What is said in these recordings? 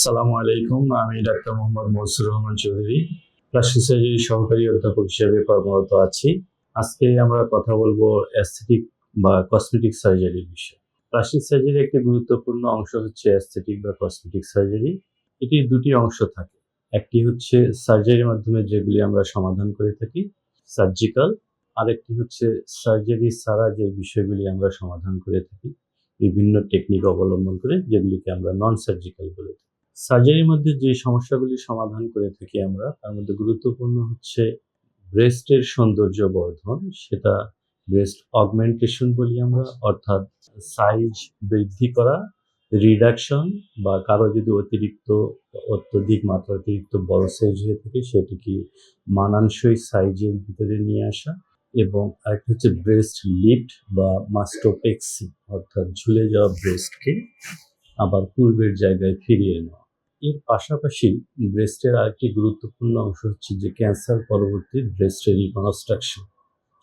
আসসালামু আলাইকুম, আমি doctor Mohammad Mansur Rahman Chowdhury plastic surgery সহকারী অধ্যাপক হিসেবে কর্মরত আছি। আজকে আমরা কথা বলব অ্যাস্থেটিক বা কসমেটিক সার্জারির বিষয়ে। প্লাস্টিক সার্জারি একটি গুরুত্বপূর্ণ অংশ হচ্ছে অ্যাস্থেটিক বা কসমেটিক সার্জারি এটির দুটি অংশ থাকে। একটি হচ্ছে সার্জারির মাধ্যমে যেগুলি আমরা সমাধান করে থাকি সার্জিক্যাল আরেকটি হচ্ছে সার্জারি ছাড়া যে বিষয়গুলি আমরা সমাধান করে থাকি, বিভিন্ন টেকনিক অবলম্বন করে যেগুলিকে আমরা নন সার্জিক্যাল বলে সার্জারির মধ্যে যে সমস্যাগুলি সমাধান করে থাকি আমরা, তার মধ্যে গুরুত্বপূর্ণ হচ্ছে ব্রেস্টের সৌন্দর্য বর্ধন সেটা ব্রেস্ট অগমেন্টেশন বলি আমরা, অর্থাৎ সাইজ বৃদ্ধি করা রিডাকশন বা কারও যদি অতিরিক্ত, অত্যধিক মাত্রা অতিরিক্ত বড় সাইজ হয়ে থাকে, সেটিকে মানানসই সাইজের ভিতরে নিয়ে আসা এবং আরেকটা হচ্ছে ব্রেস্ট লিফট বা মাস্টোপেক্সি অর্থাৎ ঝুলে যাওয়া ব্রেস্টকে আবার পূর্বের জায়গায় ফিরিয়ে নেওয়া এর পাশাপাশি ব্রেস্টের আরেকটি গুরুত্বপূর্ণ অংশ হচ্ছে যে ক্যান্সার পরবর্তী ব্রেস্টের রিকনস্ট্রাকশন।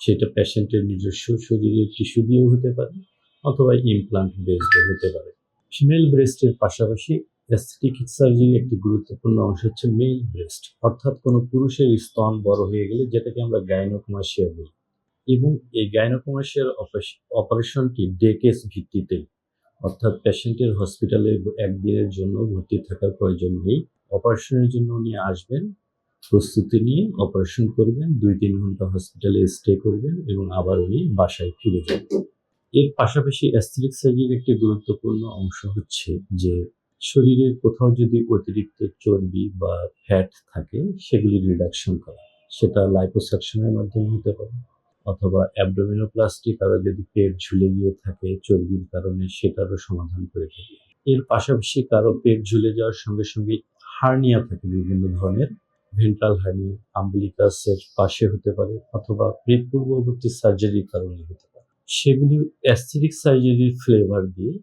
সেটা পেশেন্টের নিজস্ব শরীরের টিস্যু দিয়েও হতে পারে অথবা ইমপ্লান্ট বেসড হতে পারে। ফিমেল ব্রেস্টের পাশাপাশি অ্যাস্থেটিক সার্জারি একটি গুরুত্বপূর্ণ অংশ হচ্ছে মেল ব্রেস্ট, অর্থাৎ কোনো পুরুষের স্তন বড় হয়ে গেলে যেটাকে আমরা গাইনোকমাসিয়া বলি। এবং এই গাইনোকমাসিয়ার অপারেশনটি ডেকেস ভিত্তিতে অর্থাৎ পেশেন্টের হসপিটালে একদিনের জন্য ভর্তি থাকার প্রয়োজন নেই। অপারেশনের জন্য উনি আসবেন, প্রস্তুতি নিয়ে অপারেশন করবেন, দুই তিন ঘণ্টা হসপিটালে স্টে করবেন এবং আবার উনি বাসায় ফিরে যাবেন। এর পাশাপাশি অ্যাস্থেটিক সার্জারির একটি গুরুত্বপূর্ণ অংশ হচ্ছে যে শরীরের কোথাও যদি অতিরিক্ত চর্বি বা ফ্যাট থাকে, সেগুলি রিডাকশন করা। সেটা লাইপোসাকশনের মাধ্যমে হতে পারে। অথবা অ্যাবডোমিনোপ্লাস্টি কারও যদি পেট ঝুলে গিয়ে থাকে, চর্বির কারণে সেটারও সমাধান করে থাকি। এর পাশাপাশি কারও পেট ঝুলে যাওয়ার সঙ্গে সঙ্গে হার্নিয়া থাকে বিভিন্ন ধরনের। ভেন্ট্রাল হার্নিয়া আম্বলিকাসের পাশে হতে পারে অথবা পেট পূর্ববর্তী সার্জারির কারণে হতে পারে। সেগুলি অ্যাস্থেটিক সার্জারির ফ্লেভার দিয়ে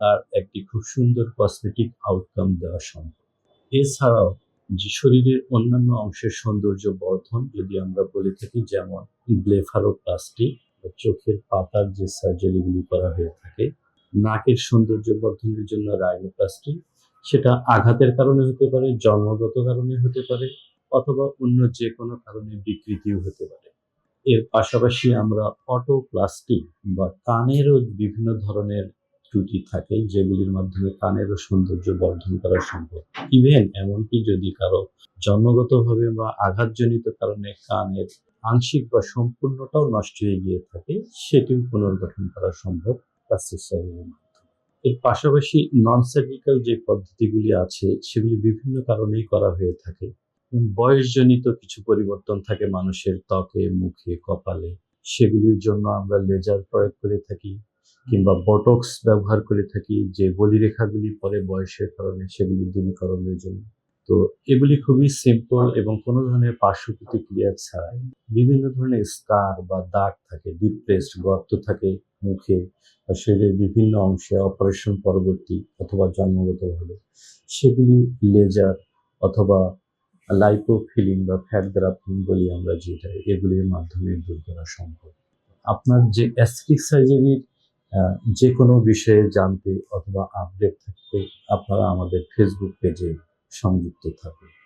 তার একটি খুব সুন্দর কসমেটিক আউটকাম দেওয়া সম্ভব। এছাড়াও যে শরীরের অন্যান্য অংশের সৌন্দর্য বর্ধন যদি আমরা বলে থাকি, যেমন ব্লেফারোপ্লাস্টি চোখের পাতার যে সার্জারিগুলি করা হয়ে থাকে, নাকের সৌন্দর্য বর্ধনের জন্য রাইনোপ্লাস্টি সেটা আঘাতের কারণে হতে পারে, জন্মগত কারণে হতে পারে, অথবা অন্য যে কোনো কারণে বিকৃতিও হতে পারে। এর পাশাপাশি আমরা অটোপ্লাস্টি বা কানেরও বিভিন্ন ধরনের ত্রুটি থাকে, যেগুলির মাধ্যমে কানেরও সৌন্দর্য বর্ধন করা সম্ভব। ইভেন এমনকি যদি কারও জন্মগতভাবে বা আঘাতজনিত কারণে কানের আংশিক বা সম্পূর্ণটাও নষ্ট হয়ে গিয়ে থাকে, সেটিও পুনর্গঠন করা সম্ভব এর পাশাপাশি নন সার্জিক্যাল যে পদ্ধতিগুলি আছে, সেগুলি বিভিন্ন কারণেই করা হয়ে থাকে। বয়সজনিত কিছু পরিবর্তন থাকে মানুষের ত্বকে, মুখে, কপালে, সেগুলির জন্য আমরা লেজার প্রয়োগ করে থাকি কিংবা বটক্স ব্যবহার করে থাকি, যে বলিরেখাগুলি পরে বয়সের কারণে সেগুলি দূরীকরণের জন্য। তো এগুলি খুবই সিম্পল এবং কোনো ধরনের পার্শ্ব প্রতিক্রিয়া ছাড়াই বিভিন্ন ধরনের স্কার বা দাগ থাকে ডিপ্রেসড গর্ত থাকে মুখে বা শরীরের বিভিন্ন অংশে অপারেশন পরবর্তী অথবা জন্মগতভাবে। সেগুলি লেজার অথবা লাইপোফিলিং বা ফ্যাট গ্রাফিং বলি আমরা যেটা, এগুলির মাধ্যমে দূর করা সম্ভব। আপনার যে অ্যাস্থেটিক সার্জারির যে কোনো বিষয়ে জানতে অথবা আপডেট থাকতে আপনারা আমাদের ফেসবুক পেজে সংযুক্ত থাকুন